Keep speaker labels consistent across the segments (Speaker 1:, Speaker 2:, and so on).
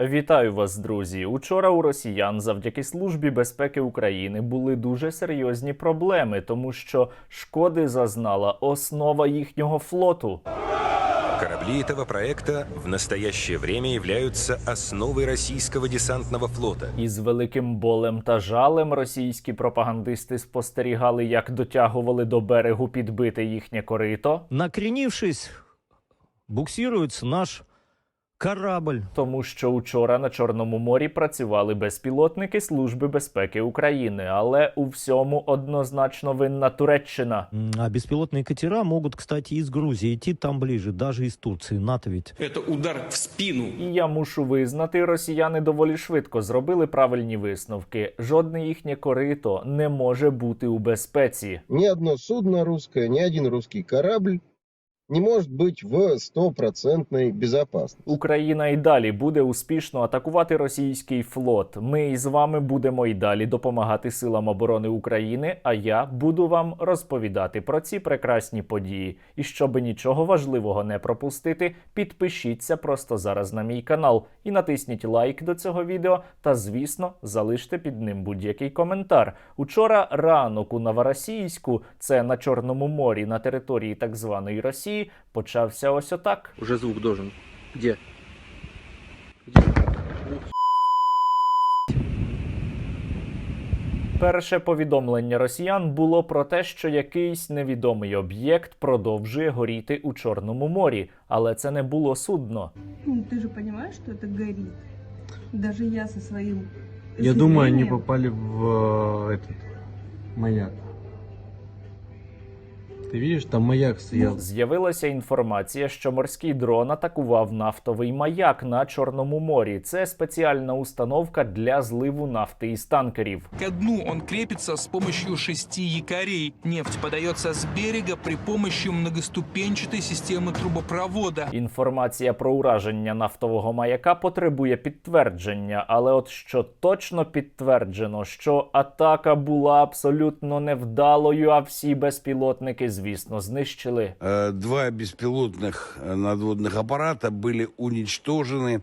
Speaker 1: Вітаю вас, друзі. Учора у росіян завдяки службі безпеки України були дуже серйозні проблеми, тому що шкоди зазнала основа їхнього флоту.
Speaker 2: Корабли этого проекта в настоящее время являются основой российского десантного флота.
Speaker 1: Із великим болем та жалем російські пропагандисти спостерігали, як дотягували до берегу підбити їхнє корито,
Speaker 3: накренившись, буксируется наш корабль.
Speaker 1: тому що учора на Чорному морі працювали безпілотники Служби безпеки України, але у всьому однозначно винна Туреччина.
Speaker 3: А беспилотные катера могут, кстати, из Грузии идти там ближе, даже из Турции. НАТО ведь.
Speaker 4: Это удар в спину.
Speaker 1: І я мушу визнати, росіяни доволі швидко зробили правильні висновки. Жодне їхнє корито не може бути у безпеці.
Speaker 5: Ни одно судно русское, ни один русский корабль не может быть в стопроцентной безопасности.
Speaker 1: Україна і далі буде успішно атакувати російський флот. Ми із вами будемо і далі допомагати силам оборони України. А я буду вам розповідати про ці прекрасні події. І щоб нічого важливого не пропустити, підпишіться просто зараз на мій канал і натисніть лайк до цього відео. Та звісно, залиште під ним будь-який коментар. Учора ранок у Новоросійську, це на Чорному морі на території так званої Росії, почався ось отак.
Speaker 6: Уже звук должен. Где?
Speaker 1: Перше повідомлення росіян було про те, що якийсь невідомий об'єкт продовжує горіти у Чорному морі, але це не було судно.
Speaker 7: Ну, Ты же понимаешь, что это горит. Даже я со своим
Speaker 8: Я думаю, они
Speaker 7: зрением-
Speaker 8: попали в э, этот маяк. Ты видишь, там маяк стоял.
Speaker 1: З'явилася інформація, що морський дрон атакував нафтовий маяк на Чорному морі. Це спеціальна установка для зливу нафти із танкерів.
Speaker 4: Ко дну он крепится с помощью шести якорей. Нефть подается с берега при помощи многоступенчатой системы трубопровода.
Speaker 1: Інформація про ураження нафтового маяка потребує підтвердження, але от що точно підтверджено, що атака була абсолютно невдалою, а всі безпілотники, звісно, знищили.
Speaker 9: Э, Два беспилотных э, надводных аппарата были уничтожены.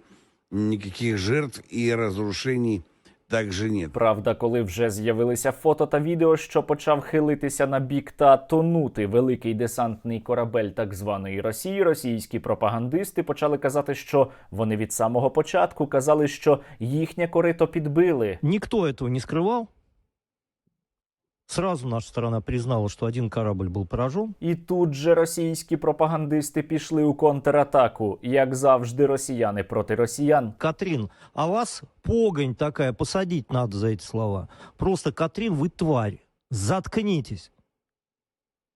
Speaker 9: Никаких жертв и разрушений также нет.
Speaker 1: Правда, коли вже з'явилися фото та відео, що почав хилитися на бік та тонути великий десантний корабель так званої Росії, російські пропагандисти почали казати, що вони від самого початку казали, що їхнє корито підбили.
Speaker 3: Никто этого не скрывал. Сразу наша сторона признала, что один корабль был поражен.
Speaker 1: І тут же російські пропагандисти пішли у контратаку, як завжди, росіяни проти росіян.
Speaker 3: Катрин, а вас погонь такая, посадить надо за эти слова. Просто, Катрин, вы тварь. Заткнитесь.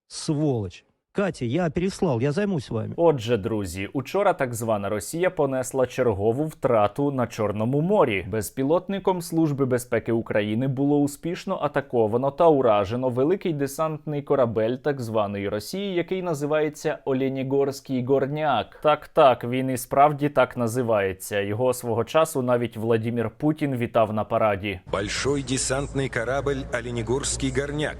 Speaker 3: Сволочь. Катя, я переслал, я займусь вами.
Speaker 1: Отже, друзі, учора так звана Росія понесла чергову втрату на Чорному морі. Безпілотником Служби безпеки України було успішно атаковано та уражено великий десантний корабель так званої Росії, який називається Олєнігорський горняк. Так, так, він і справді так називається. Його свого часу навіть Владімір Путін вітав на параді.
Speaker 2: Большой десантный корабль «Оленегорский горняк».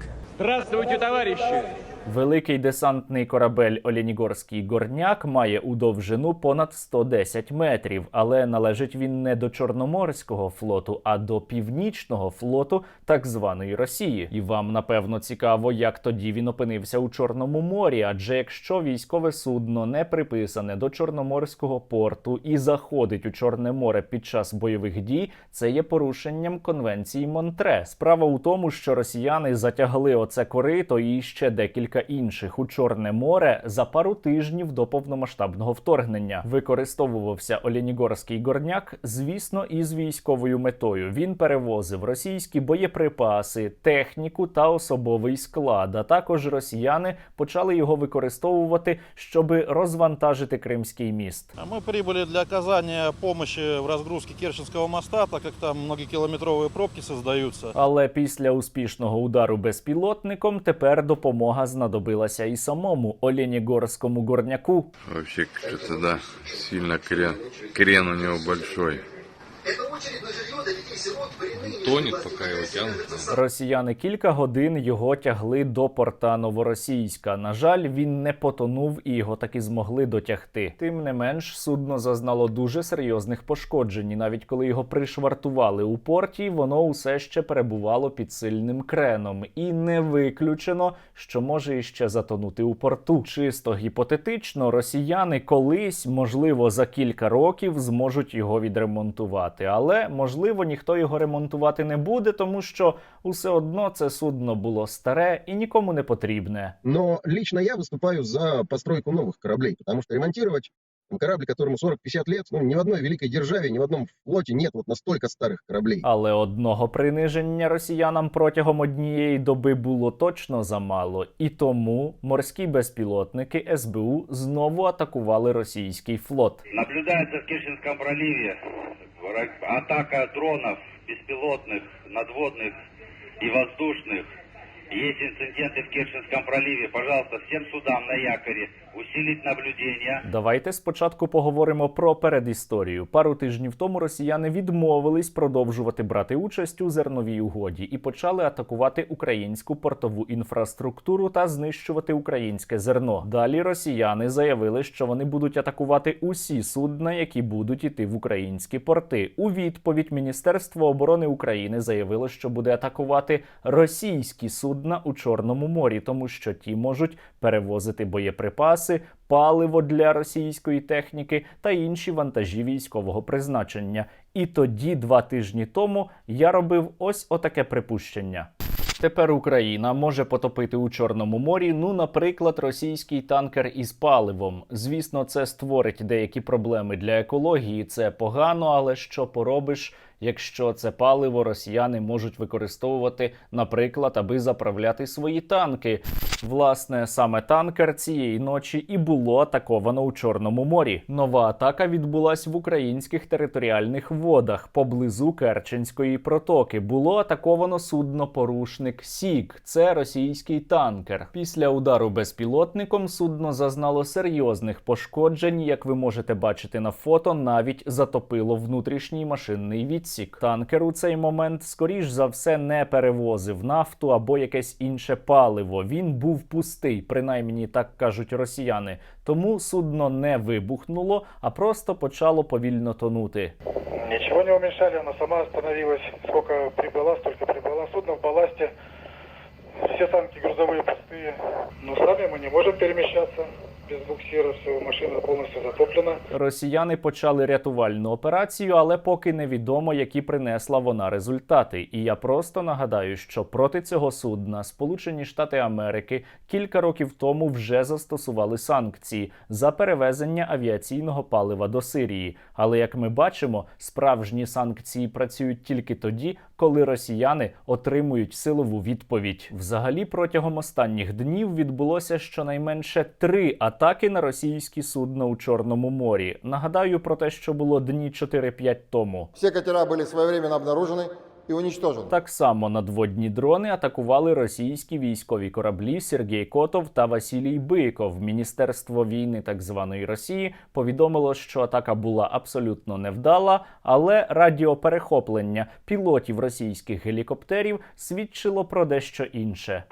Speaker 1: Великий десантний корабель Олєнігорський горняк має у довжину понад 110 метрів, але належить він не до Чорноморського флоту, а до північного флоту так званої Росії. І вам напевно цікаво, як тоді він опинився у Чорному морі. Адже якщо військове судно не приписане до Чорноморського порту і заходить у Чорне море під час бойових дій, це є порушенням конвенції Монтре. Справа у тому, що росіяни затягли оце корито і ще декілька інших у Чорне море за пару тижнів до повномасштабного вторгнення. Використовувався Олєнігорський горняк, звісно, із військовою метою. Він перевозив російські боєприпаси, техніку та особовий склад. А також росіяни почали його використовувати, щоби розвантажити Кримський міст.
Speaker 10: А Мы прибыли для оказания помощи в разгрузке Керченского моста, так как там многокилометровые пробки создаются.
Speaker 1: Але після успішного удару безпілотником тепер допомога знадобилася і самому Оленігорському горняку.
Speaker 11: Вообще, да, сильно крен, крен у него большой. Тонет, пока его тянут.
Speaker 1: Росіяни кілька годин його тягли до порта Новоросійська. На жаль, він не потонув і його таки змогли дотягти. Тим не менш, судно зазнало дуже серйозних пошкоджень. І навіть коли його пришвартували у порті, воно усе ще перебувало під сильним креном, і не виключено, що може іще затонути у порту. Чисто гіпотетично, росіяни колись, можливо, за кілька років зможуть його відремонтувати, але можливо ніхто його ремонтувати не буде, тому що усе одно це судно було старе і нікому не потрібне.
Speaker 5: Но лично я виступаю за постройку нових кораблей, тому що ремонтировать корабль, которому 40-50 лет, ну, ни в одной великой державе, ни в одном флоте нет вот настолько старых кораблей.
Speaker 1: Але одного приниження росіянам протягом однієї доби було точно замало, і тому морські безпілотники СБУ знову атакували російський флот.
Speaker 12: Наблюдается в Керченском проливе враг- атака дронов беспилотных, надводных и воздушных. Есть инциденты в Керченском проливе. Пожалуйста, всем судам на якоре усилить наблюдение.
Speaker 1: Давайте спочатку поговоримо про передісторію. Пару тижнів тому росіяни відмовились продовжувати брати участь у зерновій угоді і почали атакувати українську портову інфраструктуру та знищувати українське зерно. Далі росіяни заявили, що вони будуть атакувати усі судна, які будуть іти в українські порти. У відповідь Міністерство оборони України заявило, що буде атакувати російські судна у Чорному морі, тому що ті можуть перевозити боєприпаси, паливо для російської техніки та інші вантажі військового призначення. І тоді, два тижні тому, я робив ось отаке припущення. Тепер Україна може потопити у Чорному морі, ну, наприклад, російський танкер із паливом. Звісно, це створить деякі проблеми для екології. Це погано, але що поробиш, якщо це паливо росіяни можуть використовувати, наприклад, аби заправляти свої танки. Власне, саме танкер цієї ночі і було атаковано у Чорному морі. Нова атака відбулась в українських територіальних водах поблизу Керченської протоки. Було атаковано судно-порушник Сік. Це російський танкер. Після удару безпілотником судно зазнало серйозних пошкоджень. Як ви можете бачити на фото, навіть затопило внутрішній машинний відсік Танкер у цей момент, скоріш за все, не перевозив нафту або якесь інше паливо. Він був пустий, принаймні так кажуть росіяни. Тому судно не вибухнуло, а просто почало повільно тонути.
Speaker 12: Ничего не уменьшали, она сама остановилась. Сколько прибыла, столько прибыла. Судно в балласте. Все танки грузовые пустые. Но сами мы не можем перемещаться без буксира. Машина полностью затоплена.
Speaker 1: Росіяни почали рятувальну операцію, але поки невідомо, які принесла вона результати. І я просто нагадаю, що проти цього судна Сполучені Штати Америки кілька років тому вже застосували санкції за перевезення авіаційного палива до Сирії. Але як ми бачимо, справжні санкції працюють тільки тоді, коли росіяни отримують силову відповідь. Взагалі, протягом останніх днів відбулося щонайменше три атаки на російські судна у Чорному морі. Нагадаю про те, що було дні 4-5 тому.
Speaker 12: Всі катера були своєвременно обнаружены и уничтожены.
Speaker 1: Так само надводні дрони атакували російські військові кораблі Сергій Котов та Василій Биков. Міністерство війни так званої Росії повідомило, що атака була абсолютно невдала, але радіоперехоплення пілотів російських гелікоптерів свідчило про дещо інше.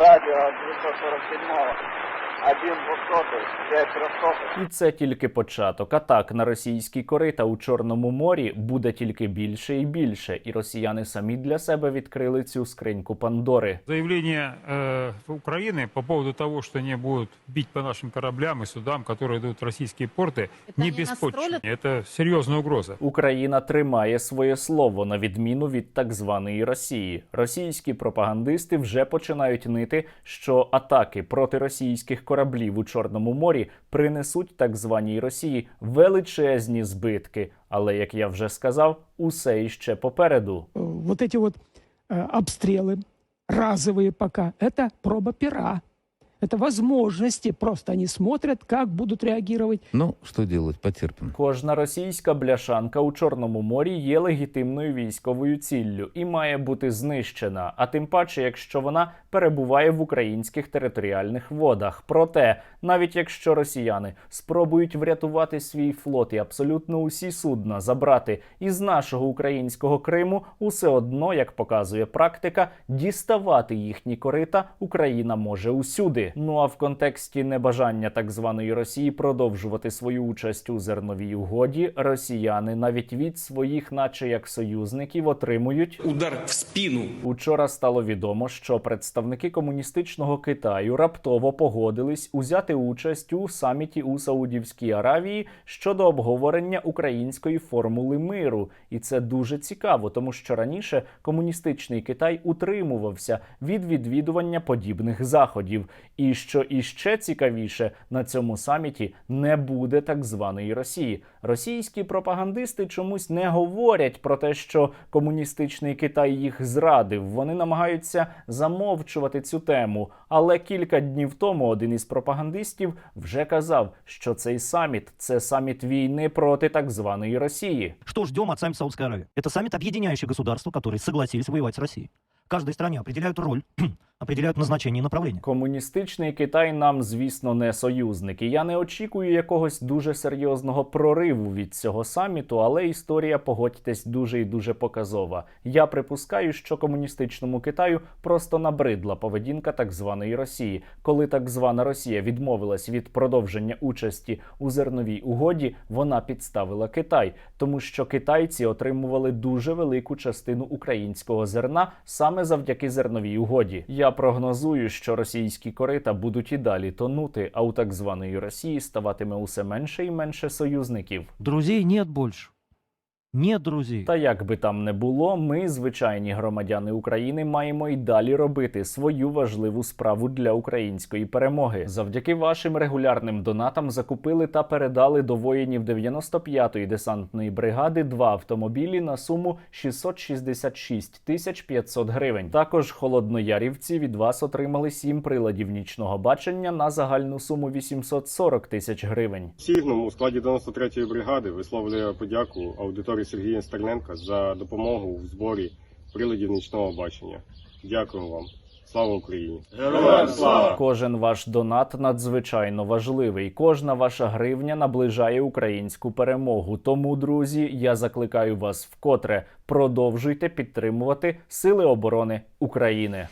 Speaker 12: Радио 247 один 200 5 300
Speaker 1: І це тільки початок. Атак на російські корита у Чорному морі буде тільки більше і більше, і росіяни самі для себе відкрили цю скриньку Пандори.
Speaker 11: Заявление э, Украины по поводу того, что они будут бить по нашим кораблям и судам, которые идут в российские порты, не беспочвенны. Это серьезная угроза.
Speaker 1: Україна тримає своє слово на відміну від так званої Росії. Російські пропагандисти вже починають нити, що атаки проти російських кораблів у Чорному морі принесуть так званій Росії величезні збитки. Але як я вже сказав, усе іще попереду.
Speaker 13: вот эти вот э, обстрелы разовые пока, это проба пера. Это возможности. Просто они смотрят, как будут реагировать.
Speaker 14: Ну, что делать, потерпим.
Speaker 1: Кожна російська бляшанка у Чорному морі є легітимною військовою ціллю і має бути знищена, а тим паче, якщо вона перебуває в українських територіальних водах. Проте, навіть якщо росіяни спробують врятувати свій флот і абсолютно усі судна забрати із нашого українського Криму, усе одно, як показує практика, діставати їхні корита Україна може усюди. Ну а в контексті небажання так званої Росії продовжувати свою участь у зерновій угоді, росіяни навіть від своїх, наче як союзників, отримують
Speaker 15: Удар в спину.
Speaker 1: Учора стало відомо, що представники комуністичного Китаю раптово погодились узяти участь у саміті у Саудівській Аравії щодо обговорення української формули миру, і це дуже цікаво, тому що раніше комуністичний Китай утримувався від відвідування подібних заходів. І що іще цікавіше, на цьому саміті не буде так званої Росії. Російські пропагандисти чомусь не говорять про те, що комуністичний Китай їх зрадив. Вони намагаються замовчувати цю тему. Але кілька днів тому один із пропагандистів вже казав, що цей саміт це саміт війни проти так званої Росії.
Speaker 3: Что ждем от саммита Саудовской Аравии? Это саммит объединяющих государств, которые согласились воевать с Россией. Каждой стране определяют роль, определяют назначение и направление.
Speaker 1: Комуністичний Китай нам, звісно, не союзник. І я не очікую якогось дуже серйозного прориву від цього саміту, але історія, погодьтесь, дуже і дуже показова. Я припускаю, що комуністичному Китаю просто набридла поведінка так званої Росії. Коли так звана Росія відмовилась від продовження участі у зерновій угоді, вона підставила Китай, тому що китайці отримували дуже велику частину українського зерна саме завдяки зерновій угоді. Я прогнозую, що російські корита будуть і далі тонути, а у так званої Росії ставатиме усе менше і менше союзників.
Speaker 3: Друзей нет больше. Нет друзей.
Speaker 1: Та як би там не було, ми, звичайні громадяни України, маємо й далі робити свою важливу справу для української перемоги. Завдяки вашим регулярним донатам закупили та передали до воїнів 95-ї десантної бригади два автомобілі на суму 666 тисяч 500 гривень. Також холодноярівці від вас отримали сім приладів нічного бачення на загальну суму 840 тисяч гривень.
Speaker 16: Сігнум у складі 93-ї бригади висловлює подяку аудиторії Сергія Стерненка за допомогу в зборі приладів нічного бачення. Дякуємо вам. Слава Україні!
Speaker 1: Героям слава! Кожен ваш донат надзвичайно важливий. Кожна ваша гривня наближає українську перемогу. Тому, друзі, я закликаю вас вкотре продовжуйте підтримувати Сили оборони України.